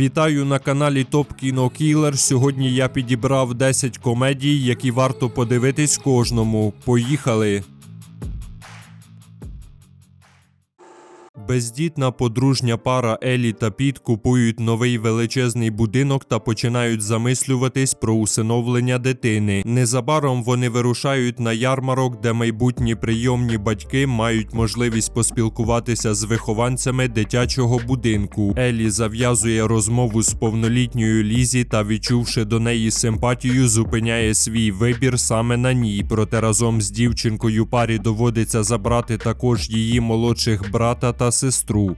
Вітаю на каналі Топ Кіно Кілер. Сьогодні я підібрав 10 комедій, які варто подивитись кожному. Поїхали! Бездітна подружня пара Елі та Піт купують новий величезний будинок та починають замислюватись про усиновлення дитини. Незабаром вони вирушають на ярмарок, де майбутні прийомні батьки мають можливість поспілкуватися з вихованцями дитячого будинку. Елі зав'язує розмову з повнолітньою Лізі та, відчувши до неї симпатію, зупиняє свій вибір саме на ній. Проте разом з дівчинкою парі доводиться забрати також її молодших брата та сестру.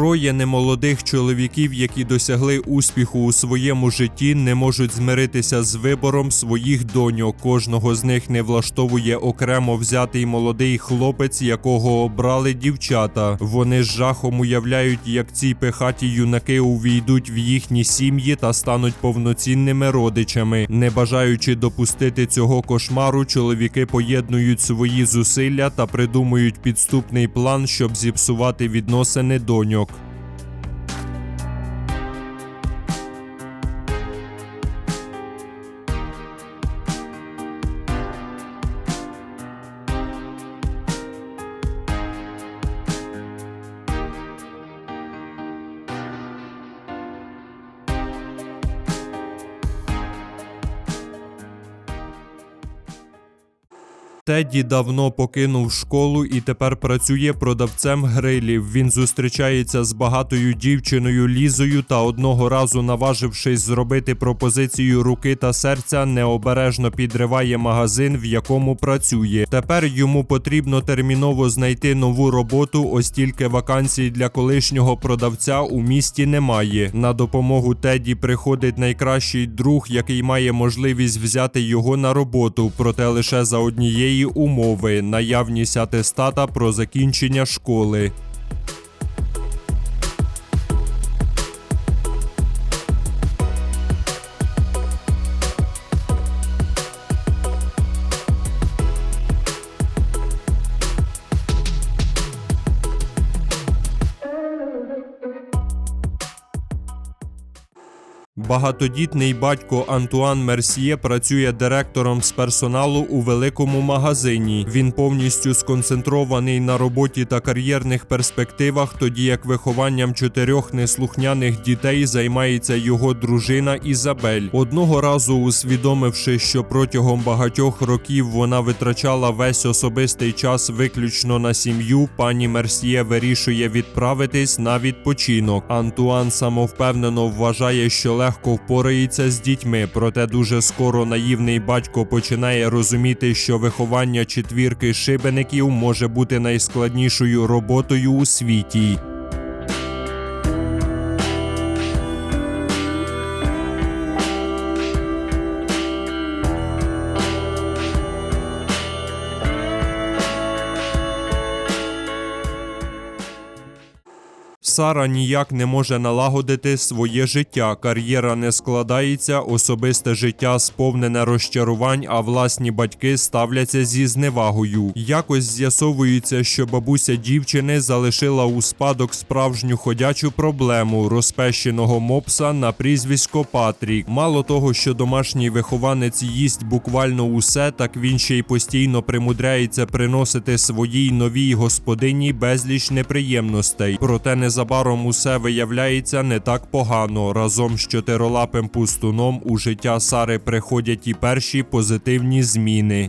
Троє немолодих чоловіків, які досягли успіху у своєму житті, не можуть змиритися з вибором своїх доньок. Кожного з них не влаштовує окремо взятий молодий хлопець, якого обрали дівчата. Вони з жахом уявляють, як ці пихаті юнаки увійдуть в їхні сім'ї та стануть повноцінними родичами. Не бажаючи допустити цього кошмару, чоловіки поєднують свої зусилля та придумують підступний план, щоб зіпсувати відносини доньок. Теді давно покинув школу і тепер працює продавцем грилів. Він зустрічається з багатою дівчиною Лізою та одного разу, наважившись зробити пропозицію руки та серця, необережно підриває магазин, в якому працює. Тепер йому потрібно терміново знайти нову роботу, ось тільки вакансій для колишнього продавця у місті немає. На допомогу Теді приходить найкращий друг, який має можливість взяти його на роботу, проте лише за однієї умови наявність атестата про закінчення школи. Багатодітний батько Антуан Мерсьє працює директором з персоналу у великому магазині. Він повністю сконцентрований на роботі та кар'єрних перспективах, тоді як вихованням чотирьох неслухняних дітей займається його дружина Ізабель. Одного разу, усвідомивши, що протягом багатьох років вона витрачала весь особистий час виключно на сім'ю, пані Мерсьє вирішує відправитись на відпочинок. Антуан самовпевнено вважає, що легко впорається з дітьми, проте дуже скоро наївний батько починає розуміти, що виховання четвірки шибеників може бути найскладнішою роботою у світі. Сара ніяк не може налагодити своє життя. Кар'єра не складається, особисте життя сповнене розчарувань, а власні батьки ставляться зі зневагою. Якось з'ясовується, що бабуся дівчини залишила у спадок справжню ходячу проблему розпещеного мопса на прізвисько Патрік. Мало того, що домашній вихованець їсть буквально усе, так він ще й постійно примудряється приносити своїй новій господині безліч неприємностей. Проте незабаром усе виявляється не так погано. Разом з чотирилапим пустуном у життя Сари приходять і перші позитивні зміни.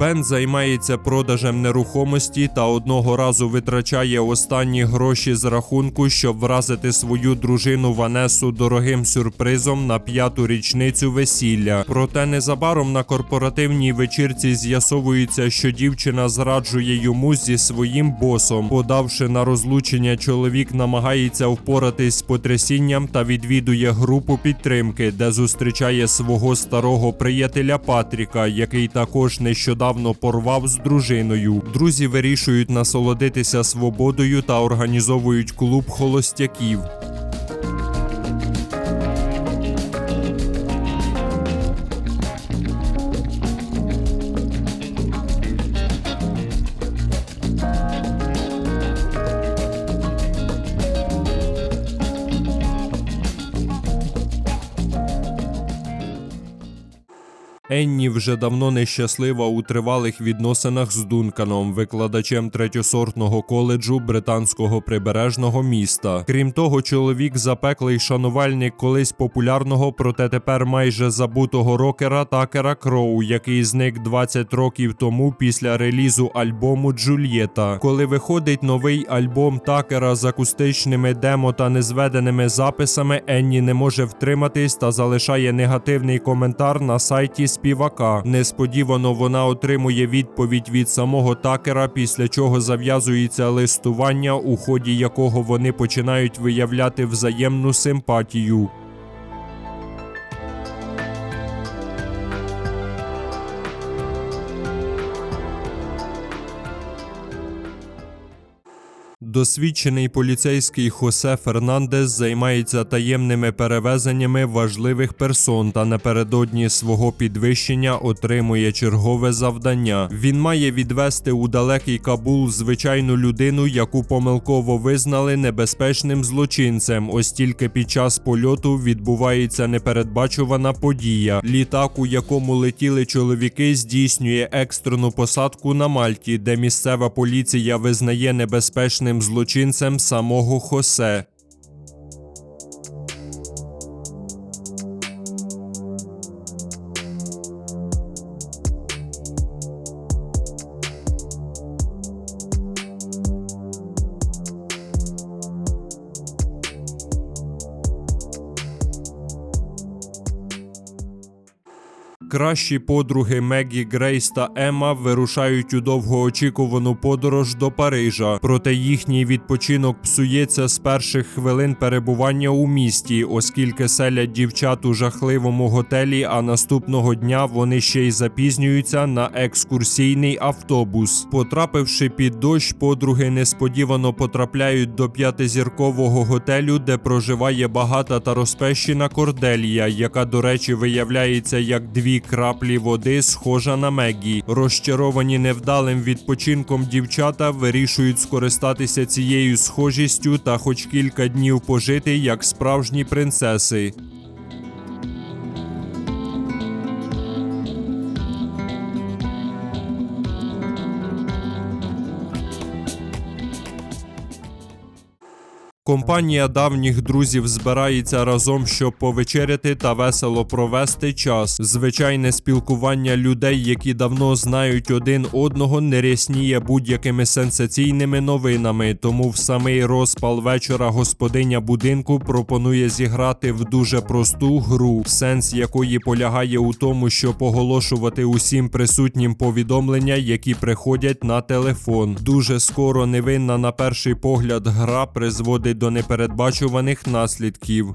Бен займається продажем нерухомості та одного разу витрачає останні гроші з рахунку, щоб вразити свою дружину Ванесу дорогим сюрпризом на п'яту річницю весілля. Проте незабаром на корпоративній вечірці з'ясовується, що дівчина зраджує йому зі своїм босом. Подавши на розлучення, чоловік намагається впоратись з потрясінням та відвідує групу підтримки, де зустрічає свого старого приятеля Патріка, який також нещодавно порвав з дружиною. Друзі вирішують насолодитися свободою та організовують клуб холостяків. Енні вже давно нещаслива у тривалих відносинах з Дунканом, викладачем третьосортного коледжу британського прибережного міста. Крім того, чоловік запеклий шанувальник колись популярного, проте тепер майже забутого рокера Такера Кроу, який зник 20 років тому після релізу альбому Джульєта. Коли виходить новий альбом Такера з акустичними демо та незведеними записами, Енні не може втриматись та залишає негативний коментар на сайті співака. Несподівано вона отримує відповідь від самого Такера, після чого зав'язується листування, у ході якого вони починають виявляти взаємну симпатію. Досвідчений поліцейський Хосе Фернандес займається таємними перевезеннями важливих персон та напередодні свого підвищення отримує чергове завдання. Він має відвести у далекий Кабул звичайну людину, яку помилково визнали небезпечним злочинцем. Ось тільки під час польоту відбувається непередбачувана подія. Літак, у якому летіли чоловіки, здійснює екстрену посадку на Мальті, де місцева поліція визнає небезпечним злочинцем самого Хосе. Кращі подруги Мегі Грейс та Емма вирушають у довгоочікувану подорож до Парижа. Проте їхній відпочинок псується з перших хвилин перебування у місті, оскільки селять дівчат у жахливому готелі. А наступного дня вони ще й запізнюються на екскурсійний автобус. Потрапивши під дощ, подруги несподівано потрапляють до п'ятизіркового готелю, де проживає багата та розпещена Корделія, яка, до речі, виявляється як дві краплі води, схожа на Мегі. Розчаровані невдалим відпочинком дівчата вирішують скористатися цією схожістю та хоч кілька днів пожити як справжні принцеси. Компанія давніх друзів збирається разом, щоб повечеряти та весело провести час. Звичайне спілкування людей, які давно знають один одного, не рясніє будь-якими сенсаційними новинами. Тому в самий розпал вечора господиня будинку пропонує зіграти в дуже просту гру, сенс якої полягає у тому, щоб оголошувати усім присутнім повідомлення, які приходять на телефон. Дуже скоро невинна на перший погляд гра призводить до непередбачуваних наслідків.